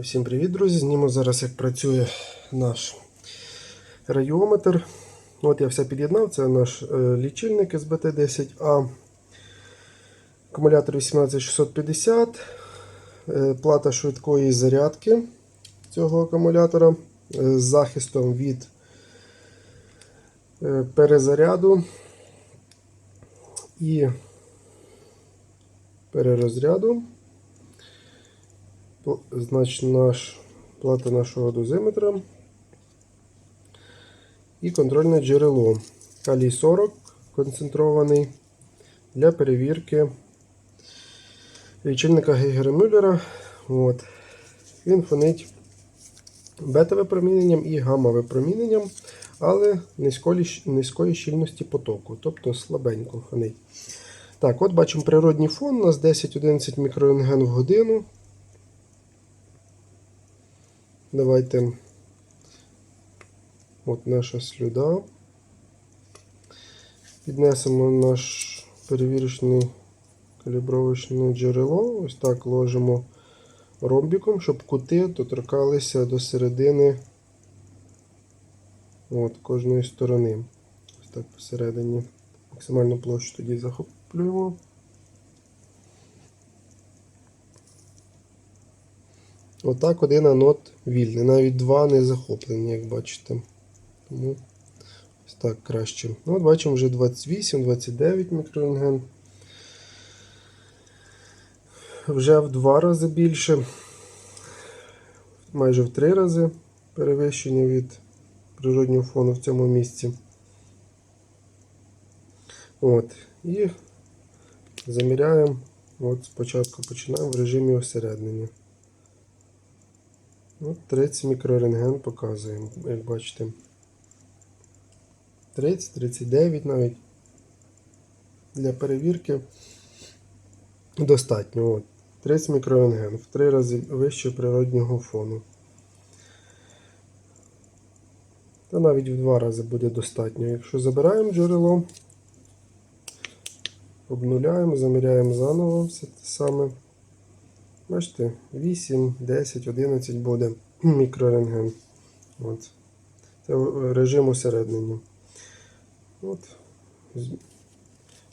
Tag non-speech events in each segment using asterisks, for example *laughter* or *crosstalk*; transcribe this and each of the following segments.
Всім привіт, друзі! Зніму зараз, як працює наш радіометр. От я все під'єднав, це наш е, лічильник СБТ-10А, акумулятор 18650, е, плата швидкої зарядки цього акумулятора е, з захистом від перезаряду і перерозряду. Пл- Значить, наш, плата нашого дозиметра і контрольне джерело. Калій 40 концентрований для перевірки лічильника Гейгера Мюллера. От. Він фонить бета-випроміненням і гамма-випроміненням, але низької, низької щільності потоку, тобто слабенько фонить. Так, от бачимо природній фон у нас 10-11 мікрорентген в годину. Давайте. От наша слюда. Піднесемо наш перевірочний калібровочне джерело. Ось так ложимо ромбіком, щоб кути доторкалися до середини от, кожної сторони. Ось так посередині. Максимальну площу тоді захоплюємо. Отак один анод вільний. Навіть два не захоплені, як бачите. Тому ось так краще. Ну, от бачимо вже 28-29 мікрорентген. Вже в два рази більше. Майже в три рази перевищення від природнього фону в цьому місці. От. І заміряємо. От спочатку починаємо в режимі осереднення. От 30 мікрорентген показуємо, як бачите. 30, 39 навіть. Для перевірки достатньо. От. 30 мікрорентген в 3 рази вище природнього фону. Та навіть в 2 рази буде достатньо. Якщо забираємо джерело, обнуляємо, заміряємо заново все те саме. Бачите, 8, 10, 11 буде *clears throat* мікрорентген. От. Це режим усереднення. От.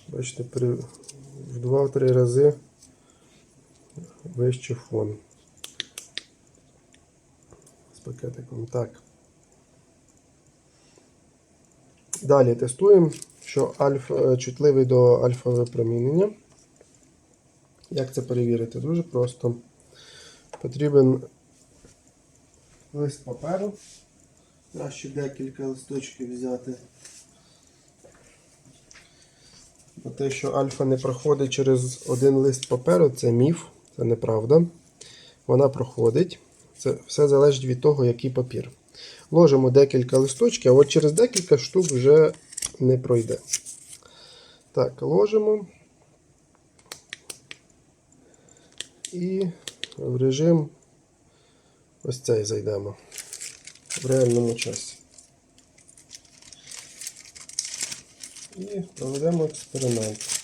Бачите, при, в 2-3 рази вище фон. З пакетиком. Так. Далі тестуємо, що альфа, чутливий до альфа випромінення. Як це перевірити? Дуже просто. Потрібен лист паперу. Краще декілька листочків взяти. Бо те, що альфа не проходить через один лист паперу, це міф, це неправда. Вона проходить. Це все залежить від того, який папір. Ложимо декілька листочків, а от через декілька штук вже не пройде. Так, ложимо. І в режим ось цей зайдемо в реальному часі. І проведемо експеримент.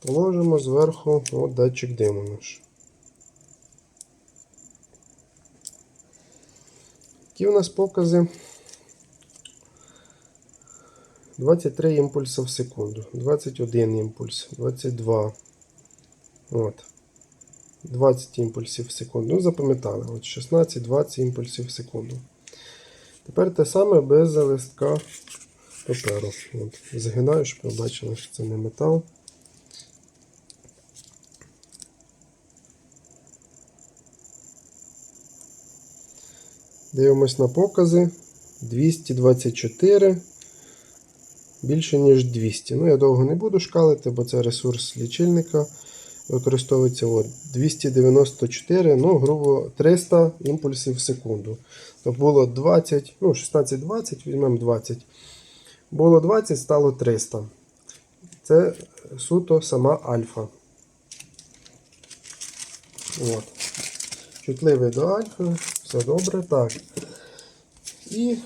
Положимо зверху от датчик диму наш. Які у нас покази? 23 імпульси в секунду, 21 імпульс, 22. От. 20 імпульсів в секунду. Ну, запам'ятали. От 16-20 імпульсів в секунду. Тепер те саме без листка паперу. От. Згинаю, щоб ви бачили, що це не метал. Дивимось на покази. 224. Більше, ніж 200. Ну, я довго не буду шкалити, бо це ресурс лічильника використовується от 294, ну, грубо 300 імпульсів в секунду. Тобто було 20, ну, 16-20, візьмемо 20. Було 20, стало 300. Це суто сама альфа. От. Чутливий до альфи, все добре. Так. І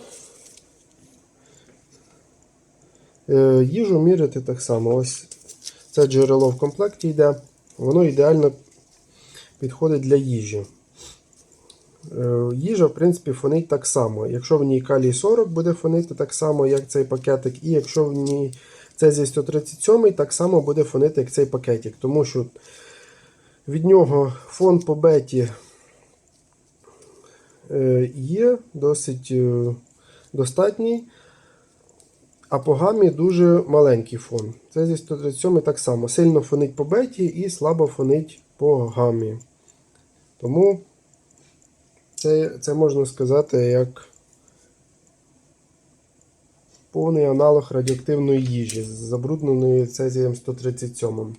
е, їжу міряти так само. Ось це джерело в комплекті йде. Воно ідеально підходить для їжі. Е, Їжа, в принципі, фонить так само. Якщо в ній калій 40 буде фонити так само, як цей пакетик, і якщо в ній цезій 137, так само буде фонити, як цей пакетик. Тому що від нього фон по беті е, є досить е, достатній, а по гамі дуже маленький фон. Це зі 137 так само. Сильно фонить по беті і слабо фонить по гамі. Тому це, це можна сказати як повний аналог радіоактивної їжі, забрудненої цезієм 137.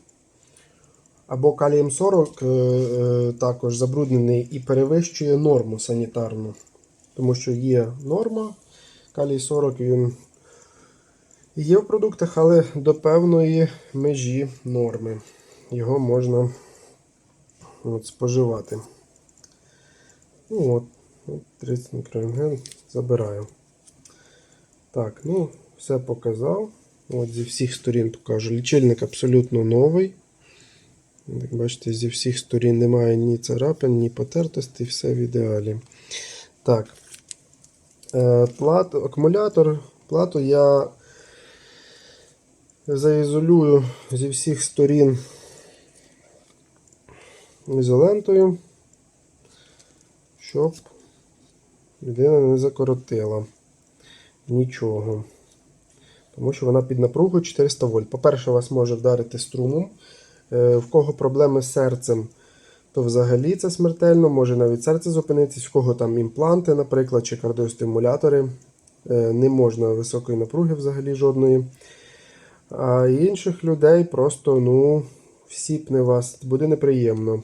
Або калієм 40 е, е, також забруднений і перевищує норму санітарну. Тому що є норма, калій 40 він є в продуктах, але до певної межі норми. Його можна от, споживати. Ну от, от 30 мікрорентген забираю. Так, ну, все показав. От зі всіх сторін покажу. Лічильник абсолютно новий. Як бачите, зі всіх сторін немає ні царапин, ні потертості, все в ідеалі. Так. Е, плат, акумулятор. Плату я заізолюю зі всіх сторін ізолентою, щоб людина не закоротила нічого. Тому що вона під напругою 400 вольт. По-перше, вас може вдарити струмом. Е, В кого проблеми з серцем, то взагалі це смертельно, може навіть серце зупинитись, в кого там імпланти, наприклад, чи кардіостимулятори. Е, Не можна високої напруги взагалі жодної. А інших людей просто ну, всіпне вас, буде неприємно.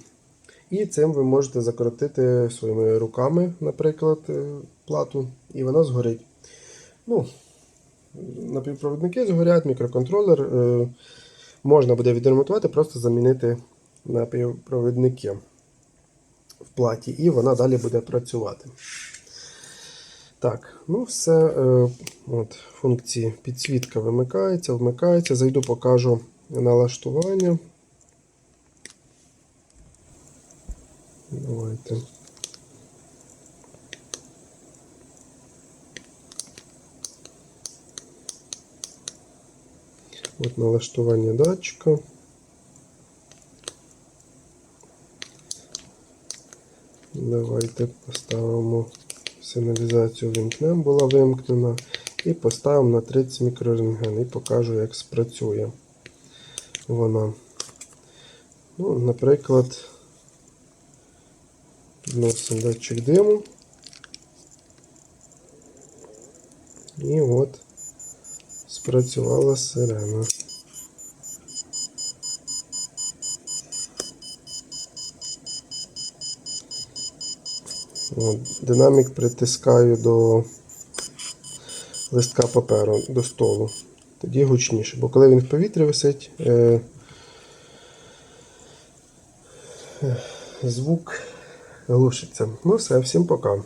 І цим ви можете закоротити своїми руками, наприклад, е, плату, і вона згорить. Ну, напівпровідники згорять, мікроконтролер. Е, можна буде відремонтувати, просто замінити напівпровідники в платі, і вона далі буде працювати. Так, ну все. Е, от, функції підсвітка вимикається, вмикається. Зайду, покажу налаштування. Давайте. От налаштування датчика. Давайте поставимо сигналізацію вимкнемо, була вимкнена. І поставимо на 30 мікрорентген і покажу, як спрацює вона. Ну, Наприклад, підносимо датчик диму. І от спрацювала сирена. Динамік притискаю до листка паперу, до столу. Тоді гучніше. Бо коли він в повітрі висить, е, е, звук глушиться. Ну все, всім пока.